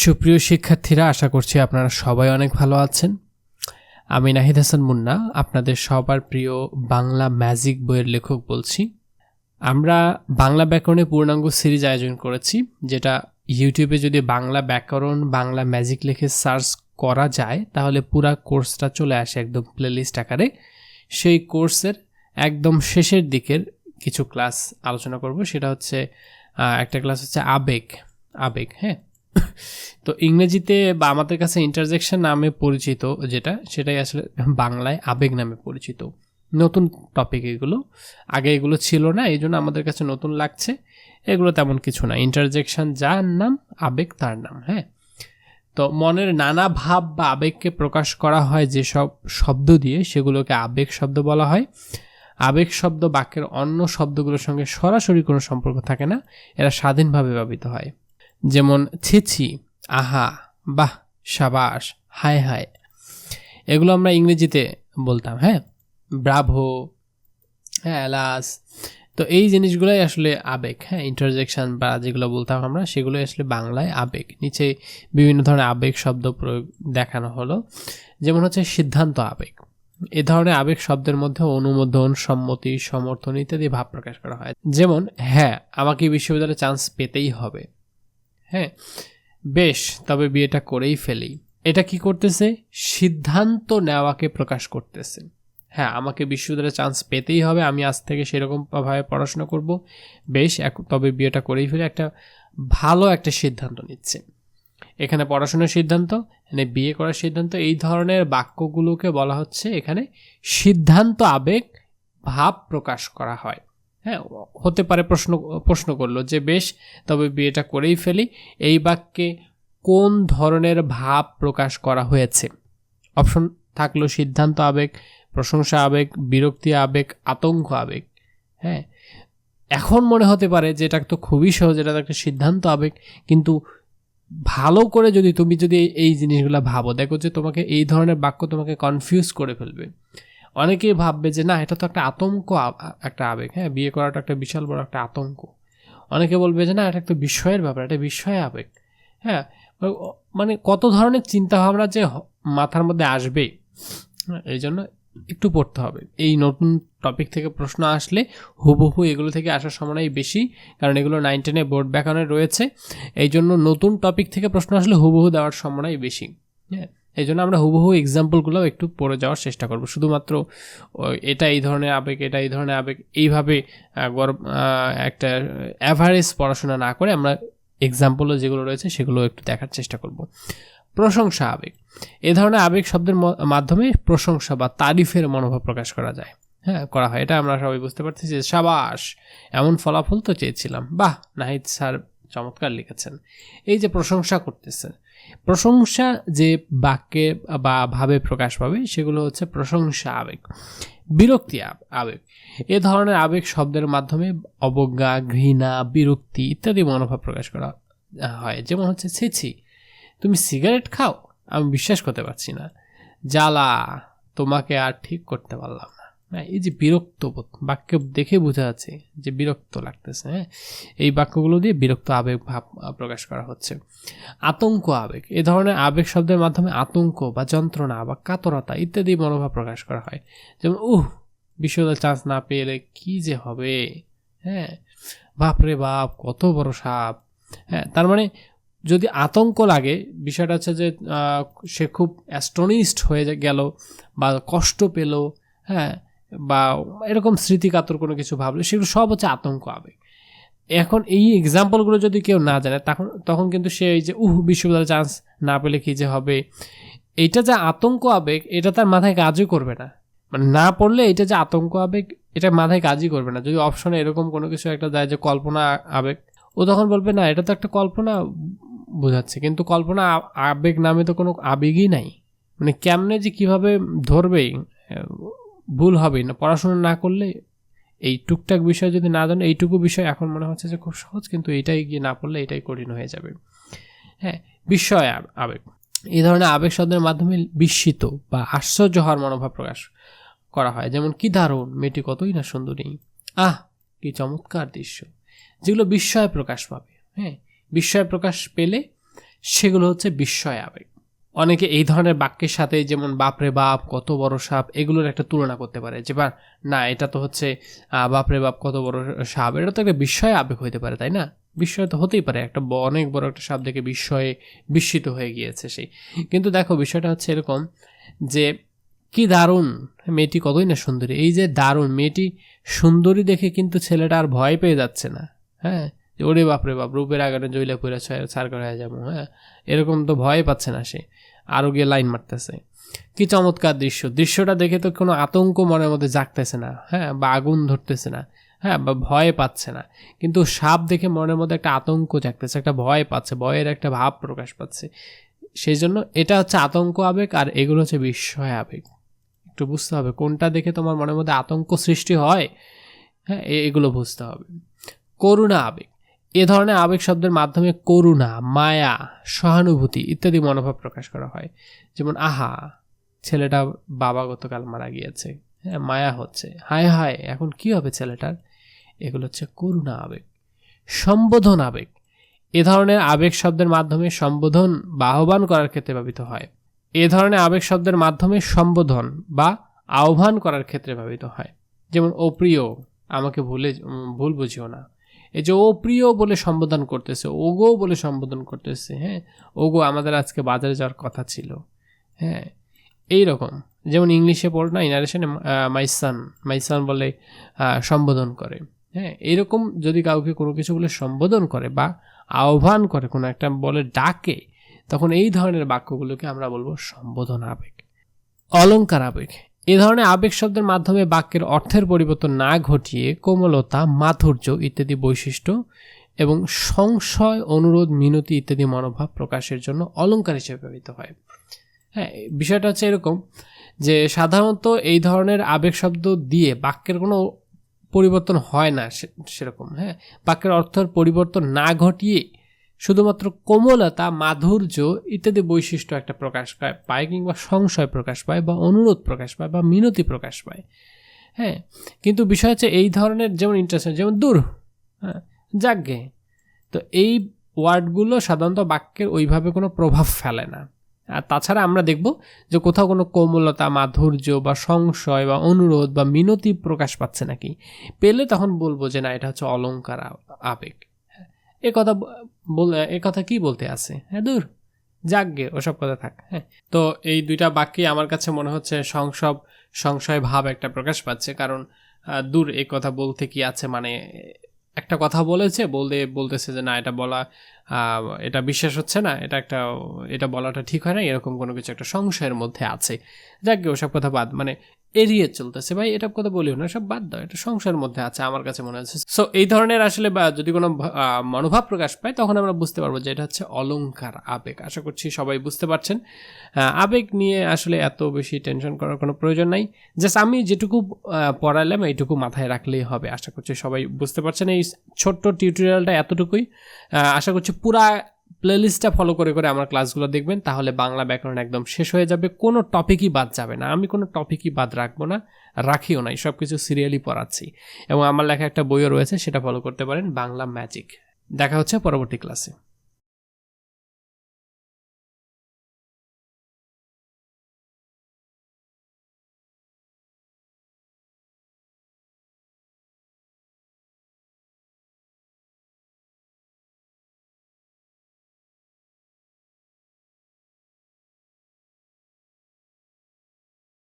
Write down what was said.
সুপ্রিয় শিক্ষার্থীরা, আশা করছি আপনারা সবাই অনেক ভালো আছেন। আমি নাহিদ হাসান মুন্না, আপনাদের সবার প্রিয় বাংলা ম্যাজিক বইয়ের লেখক বলছি। আমরা বাংলা ব্যাকরণে পূর্ণাঙ্গ সিরিজ আয়োজন করেছি, যেটা ইউটিউবে যদি বাংলা ব্যাকরণ, বাংলা ম্যাজিক লিখে সার্চ করা যায়, তাহলে পুরা কোর্সটা চলে আসে একদম প্লেলিস্ট আকারে। সেই কোর্সের একদম শেষের দিকের কিছু ক্লাস আলোচনা করব, সেটা হচ্ছে একটা ক্লাস হচ্ছে আবেগ আবেগ হ্যাঁ? তো ইংরেজিতে বা আমাদের কাছে ইন্টারজেকশন নামে পরিচিত যেটা, সেটাই আসলে বাংলায় আবেগ নামে পরিচিত। নতুন টপিক এগুলো। আগে এগুলো ছিল না এই জন্য আমাদের কাছে নতুন লাগছে। এগুলো তেমন কিছু না। ইন্টারজেকশন যার নাম, আবেগ তার নাম হ্যাঁ? তো মনের নানা ভাব বা আবেগকে প্রকাশ করা হয় যেসব শব্দ দিয়ে, সেগুলোকে আবেগ শব্দ বলা হয়। আবেগ শব্দ বাক্যের অন্য শব্দগুলোর সঙ্গে সরাসরি কোনো সম্পর্ক থাকে না। এরা স্বাধীনভাবে ব্যবহৃত হয়। যেমন ছিছি, আহা, বাহ, সাবাস, হায় হায়। এগুলো আমরা ইংরেজিতে বলতাম হ্যাঁ? ব্রাভো হ্যাঁ অ্যালাস। তো এই জিনিসগুলোই আসলে আবেগ হ্যাঁ? ইন্টারজেকশন বা যেগুলো বলতাম আমরা, সেগুলোই আসলে বাংলায় আবেগ। নিচে বিভিন্ন ধরনের আবেগ শব্দ প্রয়োগ দেখানো হলো। যেমন হচ্ছে সিদ্ধান্ত আবেগ। এ ধরনের আবেগ শব্দের মধ্যে অনুমোদন, সম্মতি, সমর্থন ইত্যাদি ভাব প্রকাশ করা হয়। যেমন হ্যাঁ আমাকে বিশ্ববিদ্যালয়ে চান্স পেতেই হবে। হ্যাঁ বেশ, তবে বিয়েটা করেই ফেলি। এটা কি করতেছে? সিদ্ধান্ত নেওয়াকে প্রকাশ করতেছে। হ্যাঁ আমাকে বিশ্ববিদ্যালয়ে চান্স পেতেই হবে, আমি আজ থেকে সেরকমভাবে পড়াশোনা করব। বেশ, এক- তবে বিয়েটা করেই ফেলে, একটা ভালো একটা সিদ্ধান্ত নিচ্ছে। এখানে পড়াশোনার সিদ্ধান্ত, এখানে বিয়ে করার সিদ্ধান্ত, এই ধরনের বাক্যগুলোকে বলা হচ্ছে এখানে সিদ্ধান্ত, আবেগ, ভাব প্রকাশ করা হয়। হ্যাঁ হতে পারে প্রশ্ন প্রশ্ন করল যে বেশ, তবে বিয়েটা করেই ফেলি। এই বাক্যে কোন ধরনের ভাব প্রকাশ করা হয়েছে? অপশন থাকল সিদ্ধান্ত আবেগ, প্রশংসা আবেগ, বিরক্তি আবেগ, আতঙ্ক আবেগ। হ্যাঁ এখন মনে হতে পারে যে এটা তো খুবই সহজ, এটা একটা সিদ্ধান্ত আবেগ, কিন্তু ভালো করে যদি তুমি যদি এই জিনিসগুলো ভাবো, দেখো যে তোমাকে এই ধরনের বাক্য তোমাকে কনফিউজ করে ফেলবে। অনেকেই ভাববে যে না এটা তো একটা আতঙ্ক একটা আবেগ। হ্যাঁ বিয়ে করাটা একটা বিশাল বড় একটা আতঙ্ক। অনেকে বলবে যে না এটা একটা বিস্ময়ের ব্যাপার এটা বিস্ময় আবেগ। হ্যাঁ মানে কত ধরনের চিন্তাভাবনা যে মাথার মধ্যে আসবে হ্যাঁ, এই জন্য একটু পড়তে হবে। এই নতুন টপিক থেকে প্রশ্ন আসলে হুবহু এগুলো থেকে আসার সম্ভাবনাই বেশি কারণ এগুলো নাইন টেনে বোর্ড ব্যাকরণে রয়েছে। এই জন্য নতুন টপিক থেকে প্রশ্ন আসলে হুবহু দেওয়ার সম্ভাবনাই বেশি। হ্যাঁ। এই জন্য আমরা হুবহু এক্সাম্পলগুলো একটু পড়ে যাওয়ার চেষ্টা করব। শুধুমাত্র এটা এই ধরনের আবেগ এটা এই ধরনের আবেগ এইভাবে আহ, গর- একটা অ্যাভারেজ পড়াশোনা না করে আমরা এক্সাম্পলও যেগুলো রয়েছে সেগুলো একটু দেখার চেষ্টা করব। প্রশংসা আবেগ। এ ধরনের আবেগ শব্দের মাধ্যমে প্রশংসা বা তারিফের মনোভাব প্রকাশ করা যায়। হ্যাঁ করা হয়। এটা আমরা সবাই বুঝতে পারতেছি যে সাবাস এমন ফলাফল তো চেয়েছিলাম। বাহ নাহিদ স্যার চমৎকার লিখেছেন। এই যে প্রশংসা করতেছে প্রশংসা যে বাক্যে বা ভাবে প্রকাশ পাবে, সেগুলো হচ্ছে প্রশংসা আবেগ। বিরক্তি আবেগ। এ ধরনের আবেগ শব্দের মাধ্যমে অবজ্ঞা, ঘৃণা, বিরক্তি ইত্যাদি মনোভাব প্রকাশ করা হয়। যেমন হচ্ছে ছেছি তুমি সিগারেট খাও? আমি বিশ্বাস করতে পারছি না। জ্বালা, তোমাকে আর ঠিক করতে পারলাম না। হ্যাঁ এই যে বিরক্ত বাক্য দেখে বোঝা যাচ্ছে যে বিরক্ত লাগতেছে হ্যাঁ? এই বাক্যগুলো দিয়ে বিরক্ত আবেগ ভাব প্রকাশ করা হচ্ছে। আতঙ্ক আবেগ, এ ধরনের আবেগ শব্দের মাধ্যমে আতঙ্ক বা যন্ত্রণা বা কাতরতা ইত্যাদি মনোভাব প্রকাশ করা হয়। যেমন, উহ বিশ্ববিদ্যালয় চান্স না পেলে কি যে হবে? হ্যাঁ বাপরে বাপ, কত বড় সাপ। হ্যাঁ তার মানে যদি আতঙ্ক লাগে, বিষয়টা হচ্ছে যে সে খুব অ্যাস্টনিস্ট হয়ে গেল বা কষ্ট পেল হ্যাঁ বা এরকম স্মৃতিকাতর কোনো কিছু ভাবলে সেগুলো সব হচ্ছে আতঙ্ক আবেগ। এখন এই এক্সাম্পলগুলো যদি কেউ না জানে তখন তখন কিন্তু সে এই যে উহ বিশ্ববিদ্যালয়ে চান্স না পেলে কী যে হবে? এইটা যে আতঙ্ক আবেগ এটা তার মাথায় কাজই করবে না। মানে না পড়লে এটা যে আতঙ্ক আবেগ এটা মাথায় কাজই করবে না। যদি অপশনে এরকম কোনো কিছু একটা দেয় যে কল্পনা আবেগ ও তখন বলবে না এটা তো একটা কল্পনা। বোঝাচ্ছে। কিন্তু কল্পনা আবেগ নামে তো কোনো আবেগই নাই। মানে কেমনে যে কীভাবে ধরবেই আহ, ভুল হবেই। না, পড়াশোনা না করলে এই টুকটাক বিষয় যদি না জানো, এইটুকু বিষয় এখন মনে হচ্ছে যে খুব সহজ, কিন্তু এটাই গিয়ে না পড়লে এটাই কঠিন হয়ে যাবে। হ্যাঁ বিস্ময় আবেগ। এই ধরনের আবেগ শব্দের মাধ্যমে বিস্মিত বা আশ্চর্য হওয়ার মনোভাব প্রকাশ করা হয়। যেমন, কি দারুণ, মেয়েটি কতই না সুন্দরী। আহ, কি চমৎকার দৃশ্য। যেগুলো বিস্ময় প্রকাশ পাবে। হ্যাঁ বিস্ময় প্রকাশ পেলে সেগুলো হচ্ছে বিস্ময় আবেগ। অনেকে এই ধরনের বাক্যের সাথে যেমন বাপরে বাপ, কত বড় সাপ, এগুলোর একটা তুলনা করতে পারে। যে বা, না, এটা তো হচ্ছে বাপরে বাপ কত বড় সাপ, এটা তো একটা বিস্ময় আবেগ হইতে পারে, তাই না? বিস্ময় তো হতেই পারে, একটা অনেক বড় একটা সাপ দেখে বিস্ময়ে বিস্মিত হয়ে গিয়েছে সেই কিন্তু দেখো, বিষয়টা হচ্ছে এরকম যে, কি দারুণ, মেয়েটি কতই না সুন্দরী। এই যে দারুণ, মেয়েটি সুন্দরী দেখে কিন্তু ছেলেটা আর ভয় পেয়ে যাচ্ছে না হ্যাঁ? ওরে বাপরে বাপ, রূপের আগানে জইলা পইরা সার করা হয়ে যাব হ্যাঁ? এরকম তো ভয় পাচ্ছে না সে। আরও গিয়ে লাইন মারতেছে। কি চমৎকার দৃশ্য। দৃশ্যটা দেখে তো কোনো আতঙ্ক মনের মধ্যে জাগতেছে না হ্যাঁ? বা আগুন ধরতেছে না হ্যাঁ? বা ভয় পাচ্ছে না। কিন্তু সাপ দেখে মনের মধ্যে একটা আতঙ্ক জাগতেছে, একটা ভয় পাচ্ছে, ভয়ের একটা ভাব প্রকাশ পাচ্ছে। সেই জন্য এটা হচ্ছে আতঙ্ক আবেগ আর এগুলো হচ্ছে বিস্ময় আবেগ। একটু বুঝতে হবে কোনটা দেখে তোমার মনের মধ্যে আতঙ্ক সৃষ্টি হয় হ্যাঁ? এগুলো বুঝতে হবে। করুণা আবেগ। এ ধরনের আবেগ শব্দের মাধ্যমে করুণা, মায়া, সহানুভূতি ইত্যাদি মনোভাব প্রকাশ করা হয়। যেমন, আহা, ছেলেটা বাবা গতকাল মারা গিয়েছে। হ্যাঁ মায়া হচ্ছে। হায় হায়, এখন কি হবে ছেলেটার? এগুলো হচ্ছে করুণা আবেগ। সম্বোধন আবেগ। এ ধরনের আবেগ শব্দের মাধ্যমে সম্বোধন বা আহ্বান করার ক্ষেত্রে ব্যবহৃত হয়। এ ধরনের আবেগ শব্দের মাধ্যমে সম্বোধন বা আহ্বান করার ক্ষেত্রে ব্যবহৃত হয়। যেমন অপ্রিয় আমাকে ভুলে, ভুল বুঝিও না। এই যে ও প্রিয় বলে সম্বোধন করতেছে, ওগো বলে সম্বোধন করতেছে হ্যাঁ? ওগো আমাদের আজকে বাজারে যাওয়ার কথা ছিল হ্যাঁ? এই রকম যেমন ইংলিশে পড় না ইনারেশনে মাইসান মাইসান বলে সম্বোধন করে হ্যাঁ? এরকম যদি কাউকে কোনো কিছু বলে সম্বোধন করে বা আহ্বান করে, কোনো একটা বলে ডাকে, তখন এই ধরনের বাক্যগুলোকে আমরা বলব সম্বোধন আবেগ, অলংকার আবেগ। এ ধরনের আবেগ শব্দের মাধ্যমে বাক্যের অর্থের পরিবর্তন না ঘটিয়ে কোমলতা, মাধুর্য ইত্যাদি বৈশিষ্ট্য এবং সংশয়, অনুরোধ, মিনতি ইত্যাদি মনোভাব প্রকাশের জন্য অলংকার হিসেবে ব্যবহৃত হয়। হ্যাঁ বিষয়টা হচ্ছে এরকম যে সাধারণত এই ধরনের আবেগ শব্দ দিয়ে বাক্যের কোনো পরিবর্তন হয় না সেরকম। হ্যাঁ বাক্যের অর্থের পরিবর্তন না ঘটিয়ে শুধুমাত্র কোমলতা, মাধুর্য ইত্যাদি বৈশিষ্ট্য একটা প্রকাশ পায় কিংবা সংশয় প্রকাশ পায় বা অনুরোধ প্রকাশ পায় বা মিনতি প্রকাশ পায়। হ্যাঁ কিন্তু বিষয় হচ্ছে এই ধরনের যেমন ইন্টারেস্ট যেমন দূর হ্যাঁ যাজ্ঞে তো এই ওয়ার্ডগুলো সাধারণত বাক্যের ওইভাবে কোনো প্রভাব ফেলে না। আর তাছাড়া আমরা দেখব যে কোথাও কোনো কোমলতা, মাধুর্য বা সংশয় বা অনুরোধ বা মিনতি প্রকাশ পাচ্ছে নাকি। পেলে তখন বলব যে না, এটা হচ্ছে অলংকার আ- আবেগ। এ কথা এ কথা কি বলতে আছে? হ্যাঁ দূর। যাকগে ওসব কথা থাক হ্যাঁ। তো এই দুইটা বাক্যে আমার কাছে মনে হচ্ছে সংসব, সংশয় ভাব একটা প্রকাশ পাচ্ছে। কারণ দূর এই কথা বলতে কি আছে? মানে একটা কথা বলেছে, বলতে, বলতেছে যে না, এটা বলা এটা বিশ্বাস হচ্ছে না, এটা একটা, এটা বলাটা ঠিক হয় না, এরকম কোনো কিছু একটা সংশয়ের মধ্যে আছে। যাকে ওসব কথা বাদ। মানে এড়িয়ে চলতেছে। ভাই, এটা কথা বলিও না, সব বাদ দাও, এটা সংশয়ের মধ্যে আছে, আমার কাছে মনে হচ্ছে। সো এই ধরনের আসলে, বা যদি কোনো মনোভাব প্রকাশ পায়, তখন আমরা বুঝতে পারব যে এটা হচ্ছে অলংকার আবেগ। আশা করছি সবাই বুঝতে পারছেন। আবেগ নিয়ে আসলে এত বেশি টেনশন করার কোনো প্রয়োজন নাই। জাস্ট আমি যেটুকু পড়ালাম এইটুকু মাথায় রাখলেই হবে। আশা করছি সবাই বুঝতে পারছেন। এই ছোট্ট টিউটোরিয়ালটা এতটুকুই। আশা করছি পুরা প্লেলিস্টটা ফলো করে করে আমার ক্লাসগুলো দেখবেন, তাহলে বাংলা ব্যাকরণ একদম শেষ হয়ে যাবে। কোনো টপিকই বাদ যাবে না। আমি কোনো টপিকই বাদ রাখব না, রাখিও নাই সব কিছু সিরিয়ালি পড়াচ্ছি। এবং আমার লেখা একটা বইও রয়েছে, সেটা ফলো করতে পারেন বাংলা ম্যাজিক দেখা হচ্ছে পরবর্তী ক্লাসে